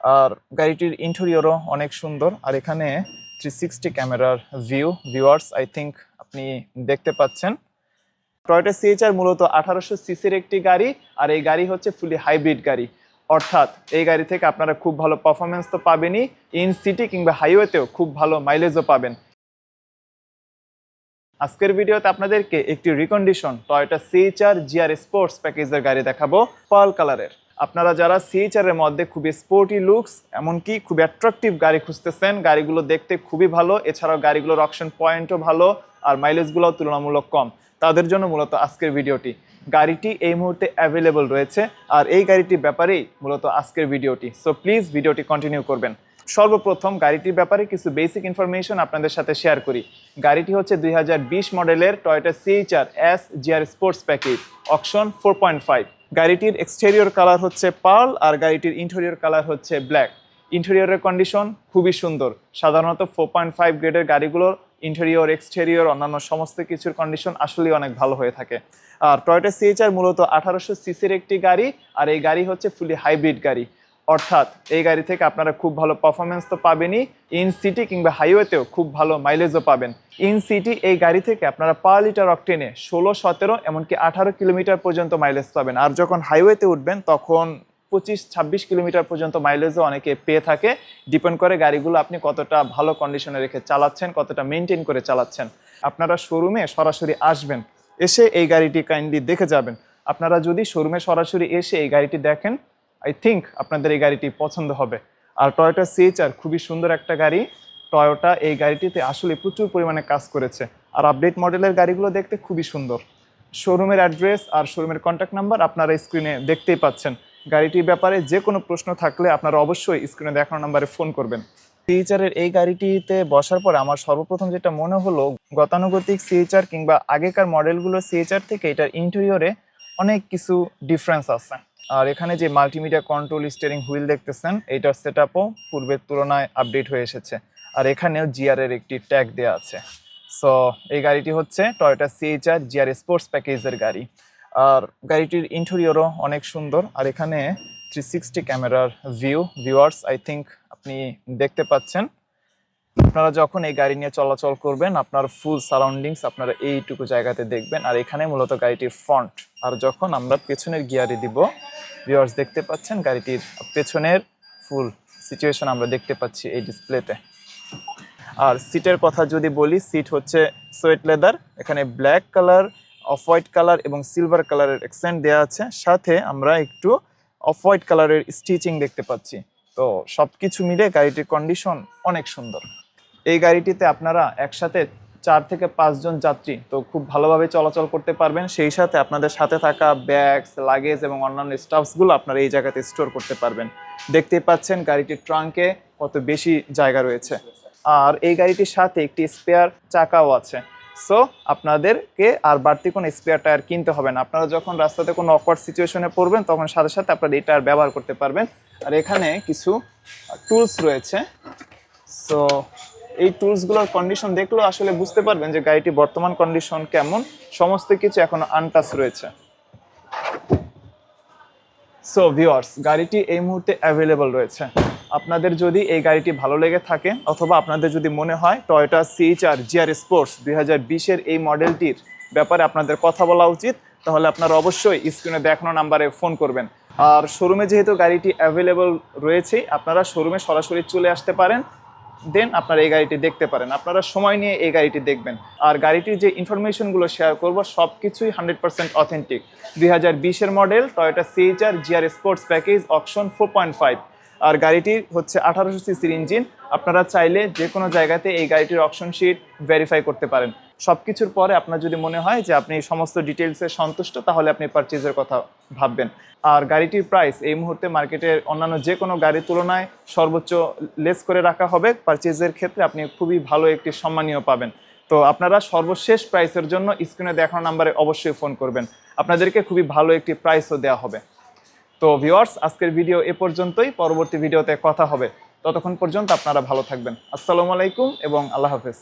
আর গাড়িটির ইন্টেরিয়রও অনেক সুন্দর। আর এখানে থ্রি সিক্সটি ক্যামেরার ভিউ ভিউয়ার্স আই থিঙ্ক আপনি দেখতে পাচ্ছেন। টয়োটা সিএচআর মূলত আঠারোশো সিসির একটি গাড়ি, আর এই গাড়ি হচ্ছে ফুলি হাইব্রিড গাড়ি। অর্থাৎ এই গাড়ি থেকে আপনারা খুব ভালো পারফরমেন্স তো পাবেনই। ইন সিটি কিংবা হাইওয়েতেও খুব ভালো মাইলেজও পাবেন। আজকের ভিডিওতে আপনাদেরকে একটি recondition Toyota C H R G R sports প্যাকেজের গাড়ি দেখাবো পার্ল কালারের। আপনারা যারা সিএচআর এর মধ্যে খুবই স্পোর্টি লুকস এমনকি খুব অ্যাট্রাকটিভ গাড়ি খুঁজতেছেন, গাড়িগুলো দেখতে খুবই ভালো। এছাড়াও গাড়িগুলোর অপশন পয়েন্টও ভালো আর মাইলেজগুলোও তুলনামূলক কম। তাদের জন্য মূলত আজকের ভিডিওটি। গাড়িটি এই মুহূর্তে অ্যাভেলেবল রয়েছে আর এই গাড়িটির ব্যাপারেই মূলত আজকের ভিডিওটি। সো প্লিজ ভিডিওটি কন্টিনিউ করবেন। সর্বপ্রথম গাড়িটির ব্যাপারে কিছু বেসিক ইনফরমেশন আপনাদের সাথে শেয়ার করি। গাড়িটি হচ্ছে দুই হাজার বিশ মডেলের Toyota C H R S G R sports package option four point five গাড়িটির এক্সটেরিয়র কালার হচ্ছে পার্ল আর গাড়িটির ইন্টেরিয়র কালার হচ্ছে ব্ল্যাক ইন্টেরিয়রের কন্ডিশন খুবই সুন্দর। সাধারণত ফোর পয়েন্ট ফাইভ গ্রেডের গাড়িগুলোর ইন্টেরিয়র এক্সটেরিয়র অন্যান্য সমস্ত কিছুর কন্ডিশন আসলেই অনেক ভালো হয়ে থাকে। আর টয়টা সিএইচআর মূলত আঠারোশো সিসির একটি গাড়ি আর এই গাড়ি হচ্ছে ফুলি হাইব্রিড গাড়ি। অর্থাৎ এই গাড়ি থেকে আপনারা খুব ভালো পারফরমেন্স তো পাবেনই। ইন সিটি কিংবা হাইওয়েতেও খুব ভালো মাইলেজও পাবেন। ইন সিটি এই গাড়ি থেকে আপনারা পার লিটার অকটেনে ষোলো, সতেরো, এমনকি আঠারো কিলোমিটার পর্যন্ত মাইলেজ পাবেন। আর যখন হাইওয়েতে উঠবেন, তখন পঁচিশ, ছাব্বিশ কিলোমিটার পর্যন্ত মাইলেজও অনেকে পেয়ে থাকে। ডিপেন্ড করে গাড়িগুলো আপনি কতটা ভালো কন্ডিশনে রেখে চালাচ্ছেন, কতটা মেনটেন করে চালাচ্ছেন। আপনারা শোরুমে সরাসরি আসবেন, এসে এই গাড়িটি কাইন্ডলি দেখে যাবেন। আপনারা যদি শোরুমে সরাসরি এসে এই গাড়িটি দেখেন আই থিঙ্ক আপনাদের এই গাড়িটি পছন্দ হবে। আর টয়োটা সিএইচআর খুবই সুন্দর একটা গাড়ি। টয়োটা এই গাড়িটিতে আসলে প্রচুর পরিমাণে কাজ করেছে। আর আপডেট মডেলের গাড়িগুলো দেখতে খুবই সুন্দর। শোরুমের অ্যাড্রেস আর শোরুমের কন্ট্যাক্ট নাম্বার আপনারা স্ক্রিনে দেখতেই পাচ্ছেন। গাড়িটির ব্যাপারে যে কোনো প্রশ্ন থাকলে আপনারা অবশ্যই স্ক্রিনে দেখানো নাম্বারে ফোন করবেন। সিএইচআরের এই গাড়িটিতে বসার পর আমার সর্বপ্রথম যেটা মনে হলো, গতানুগতিক সিএইচআর কিংবা আগেকার মডেলগুলো সিএইচআর থেকে এটার ইন্টেরিয়রে অনেক কিছু ডিফারেন্স আছে। আর এখানে যে মাল্টিমিডিয়া কন্ট্রোল স্টিয়ারিং হুইল দেখতেছেন, এইটার সেট পূর্বের তুলনায় আপডেট হয়ে এসেছে। আর এখানেও জিআর এর একটি ট্যাগ দেওয়া আছে। সো এই গাড়িটি হচ্ছে টয়োটা সিএইচআর জিআর স্পোর্টস প্যাকেজের গাড়ি। আর গাড়িটির ইন্টেরিয়রও অনেক সুন্দর। আর এখানে থ্রি সিক্সটি ক্যামেরার ভিউ ভিউয়ার্স আই থিঙ্ক আপনি দেখতে পাচ্ছেন। আপনারা যখন এই গাড়ি নিয়ে চলাচল করবেন, আপনার ফুল সারাউন্ডিংস আপনারা এইটুকু জায়গাতে দেখবেন। আর এখানে মূলত গাড়িটির ফ্রন্ট আর যখন আমরা পেছনের গিয়ারে দিব ভিউয়ার্স দেখতে পাচ্ছেন গাড়িটির পেছনের ফুল সিচুয়েশন আমরা দেখতে পাচ্ছি এই ডিসপ্লেতে আর সিটের কথা যদি বলি সিট হচ্ছে সোয়েট লেদার এখানে black colour off white colour এবং সিলভার কালারের এক্সেন্ট দেওয়া আছে। সাথে আমরা একটু অফ হোয়াইট কালারের স্টিচিং দেখতে পাচ্ছি। তো সব কিছু মিলে গাড়িটির কন্ডিশন অনেক সুন্দর। এই গাড়িটিতে আপনারা একসাথে চার থেকে পাঁচজন যাত্রী তো খুব ভালোভাবে চলাচল করতে পারবেন। সেই সাথে আপনাদের সাথে থাকা ব্যাগস লাগেজ এবং অন্যান্য স্টাফসগুলো আপনারা এই জায়গাতে স্টোর করতে পারবেন। দেখতেই পাচ্ছেন গাড়িটির ট্রাঙ্কে কত বেশি জায়গা রয়েছে। আর এই গাড়িটির সাথে একটি স্পেয়ার চাকাও আছে। সো আপনাদেরকে আর বাড়তি কোনো স্পেয়ার টায়ার কিনতে হবে না। আপনারা যখন রাস্তাতে কোনো অকওয়ার্ড সিচুয়েশনে পড়বেন, তখন সাথে সাথে আপনারা এই টায়ার ব্যবহার করতে পারবেন। আর এখানে কিছু টুলস রয়েছে। সো এই টুলসগুলোর কন্ডিশন দেখলেও আসলে বুঝতে পারবেন যে গাড়িটি বর্তমান কন্ডিশন কেমন। সমস্ত কিছু এখনও আনটাচ রয়েছে। সো ভিওয়ার্স গাড়িটি এই মুহূর্তে অ্যাভেলেবল রয়েছে। আপনাদের যদি এই গাড়িটি ভালো লেগে থাকে অথবা আপনাদের যদি মনে হয় টয়োটা সিএইচআর জিআর স্পোর্টস দুই হাজার এই মডেলটির ব্যাপারে আপনাদের কথা বলা উচিত, তাহলে আপনারা অবশ্যই স্ক্রিনে দেখানো নাম্বারে ফোন করবেন। আর শোরুমে যেহেতু গাড়িটি অ্যাভেলেবল রয়েছেই আপনারা শোরুমে সরাসরি চলে আসতে পারেন। দেন আপনারা এই গাড়িটি দেখতে পারেন। আপনারা সময় নিয়ে এই গাড়িটি দেখবেন। আর গাড়িটির যে ইনফরমেশনগুলো শেয়ার করব সব কিছুই হান্ড্রেড পার্সেন্ট অথেন্টিক দুই হাজার বিশের model Toyota C H R G R sports package option four point five আর গাড়িটি হচ্ছে আঠারোশো সিসির ইঞ্জিন। আপনারা চাইলে যে কোনো জায়গাতে এই গাড়িটির অপশন শিট ভেরিফাই করতে পারেন। সব কিছুর পরে আপনার যদি মনে হয় যে আপনি সমস্ত ডিটেলসে সন্তুষ্ট, তাহলে আপনি পারচেজের কথা ভাববেন। আর গাড়িটির প্রাইস এই মুহূর্তে মার্কেটের অন্যান্য যে কোনো গাড়ির তুলনায় সর্বোচ্চ লেস করে রাখা হবে। পারচেজের ক্ষেত্রে আপনি খুবই ভালো একটি সম্মানীয় পাবেন। তো আপনারা সর্বশেষ প্রাইসের জন্য স্ক্রিনে দেখানো নাম্বারে অবশ্যই ফোন করবেন। আপনাদেরকে খুবই ভালো একটি প্রাইসও দেওয়া হবে। তো ভিওয়ার্স আজকের ভিডিও এ পর্যন্তই। পরবর্তী ভিডিওতে কথা হবে। ততক্ষণ পর্যন্ত আপনারা ভালো থাকবেন। আসসালামু আলাইকুম এবং আল্লাহ হাফেজ।